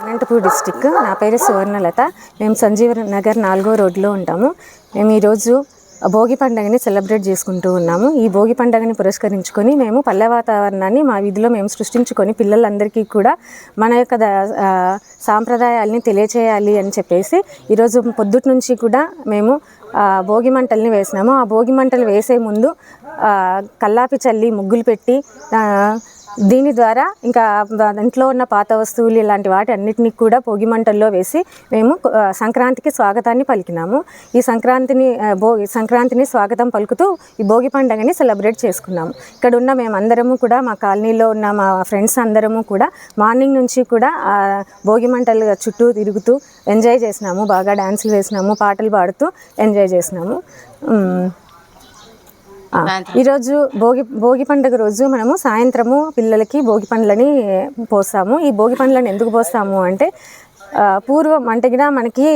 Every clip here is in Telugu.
అనంతపూర్ డిస్టిక్. నా పేరు సువర్ణలత. మేము సంజీవ నగర్ నాలుగో రోడ్లో ఉంటాము. మేము ఈరోజు భోగి పండుగని సెలబ్రేట్ చేసుకుంటూ ఉన్నాము. ఈ భోగి పండుగని పురస్కరించుకొని మేము పల్లె వాతావరణాన్ని మా వీధిలో మేము సృష్టించుకొని పిల్లలందరికీ కూడా మన యొక్క ద- సాంప్రదాయాల్ని తెలియచేయాలి అని చెప్పేసి ఈరోజు పొద్దుటి నుంచి కూడా మేము భోగి మంటల్ని వేసినాము. ఆ భోగి మంటలు వేసే ముందు కల్లాపి చల్లి ముగ్గులు పెట్టి దీని ద్వారా ఇంకా ఇంట్లో ఉన్న పాత వస్తువులు ఇలాంటి వాటి అన్నిటినీ కూడా భోగి మంటల్లో వేసి మేము సంక్రాంతికి స్వాగతాన్ని పలికినాము. ఈ సంక్రాంతిని భోగి సంక్రాంతిని స్వాగతం పలుకుతూ ఈ భోగి పండుగని సెలబ్రేట్ చేసుకున్నాము. ఇక్కడ ఉన్న మేమందరము కూడా మా కాలనీలో ఉన్న మా ఫ్రెండ్స్ అందరము కూడా మార్నింగ్ నుంచి కూడా భోగి మంటలు చుట్టూ తిరుగుతూ ఎంజాయ్ చేసినాము. బాగా డ్యాన్సులు వేసినాము పాటలు పాడుతూ ఎంజాయ్ చేసినాము. ఈరోజు భోగి భోగి పండుగ రోజు మనము సాయంత్రము పిల్లలకి భోగి పండ్లని పోస్తాము. ఈ భోగి పండ్లను ఎందుకు పోస్తాము అంటే పూర్వం అంటే కూడా మనకి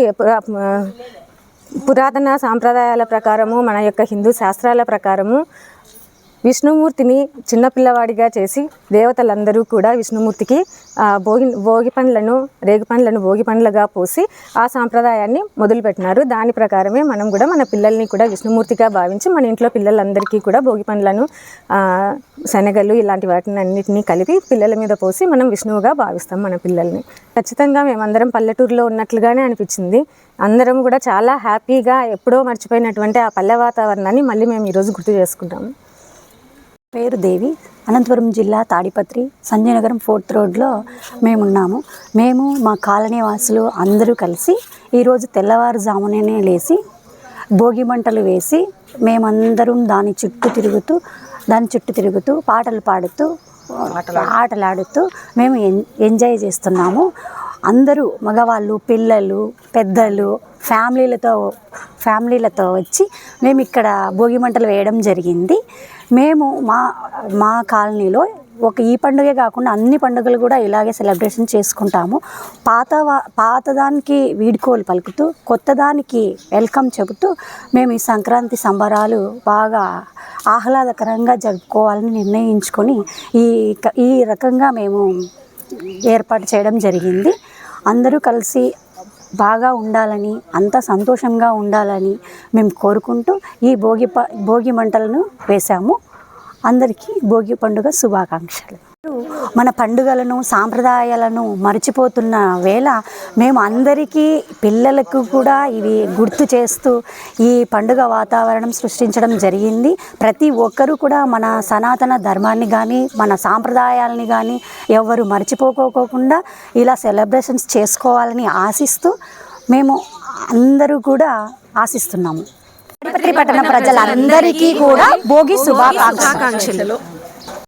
పురాతన సాంప్రదాయాల ప్రకారము మన యొక్క హిందూ శాస్త్రాల ప్రకారము విష్ణుమూర్తిని చిన్నపిల్లవాడిగా చేసి దేవతలందరూ కూడా విష్ణుమూర్తికి భోగి భోగి పండ్లను రేగు పండ్లను భోగి పండ్లుగా పోసి ఆ సాంప్రదాయాన్ని మొదలుపెట్టినారు. దాని ప్రకారమే మనం కూడా మన పిల్లల్ని కూడా విష్ణుమూర్తిగా భావించి మన ఇంట్లో పిల్లలందరికీ కూడా భోగి పండ్లను శనగలు ఇలాంటి వాటిని అన్నిటినీ కలిపి పిల్లల మీద పోసి మనం విష్ణువుగా భావిస్తాం మన పిల్లల్ని. ఖచ్చితంగా మేమందరం పల్లెటూరులో ఉన్నట్లుగానే అనిపించింది. అందరం కూడా చాలా హ్యాపీగా ఎప్పుడో మర్చిపోయినటువంటి ఆ పల్లె వాతావరణాన్ని మళ్ళీ మేము ఈరోజు గుర్తు చేసుకుంటాము పేరు దేవి. అనంతపురం జిల్లా తాడిపత్రి సంజయ్ నగరం ఫోర్త్ రోడ్లో మేమున్నాము. మేము మా కాలనీ వాసులు అందరూ కలిసి ఈరోజు తెల్లవారుజామునే లేచి భోగి మంటలు వేసి మేమందరం దాని చుట్టూ తిరుగుతూ దాని చుట్టూ తిరుగుతూ పాటలు పాడుతూ ఆటలాడుతూ. మేము ఎంజాయ్ చేస్తున్నాము. అందరూ మగవాళ్ళు పిల్లలు పెద్దలు ఫ్యామిలీలతో ఫ్యామిలీలతో వచ్చి మేము ఇక్కడ భోగి మంటలు వేయడం జరిగింది. మేము మా మా కాలనీలో ఒక ఈ పండుగే కాకుండా అన్ని పండుగలు కూడా ఇలాగే సెలబ్రేషన్ చేసుకుంటాము. పాత పాతదానికి వీడ్కోలు పలుకుతూ కొత్తదానికి వెల్కమ్ చెబుతూ మేము ఈ సంక్రాంతి సంబరాలు బాగా ఆహ్లాదకరంగా జరుపుకోవాలని నిర్ణయించుకొని ఈ క- ఈ రకంగా మేము ఏర్పాటు చేయడం జరిగింది. అందరూ కలిసి బాగా ఉండాలని అంత సంతోషంగా ఉండాలని మేము కోరుకుంటూ ఈ భోగి ప భోగి మంటలను వేశాము. అందరికీ భోగి పండుగ శుభాకాంక్షలు. మన పండుగలను సాంప్రదాయాలను మర్చిపోతున్న వేళ మేము అందరికీ పిల్లలకు కూడా ఇవి గుర్తు చేస్తూ ఈ పండుగ వాతావరణం సృష్టించడం జరిగింది. ప్రతి ఒక్కరూ కూడా మన సనాతన ధర్మాన్ని కానీ మన సాంప్రదాయాలని కానీ ఎవరు మర్చిపోకోకుండా ఇలా సెలబ్రేషన్స్ చేసుకోవాలని ఆశిస్తూ మేము అందరూ కూడా ఆశిస్తున్నాము. పట్టణ ప్రజలందరికీ కూడా భోగి శుభాకాంక్షలు.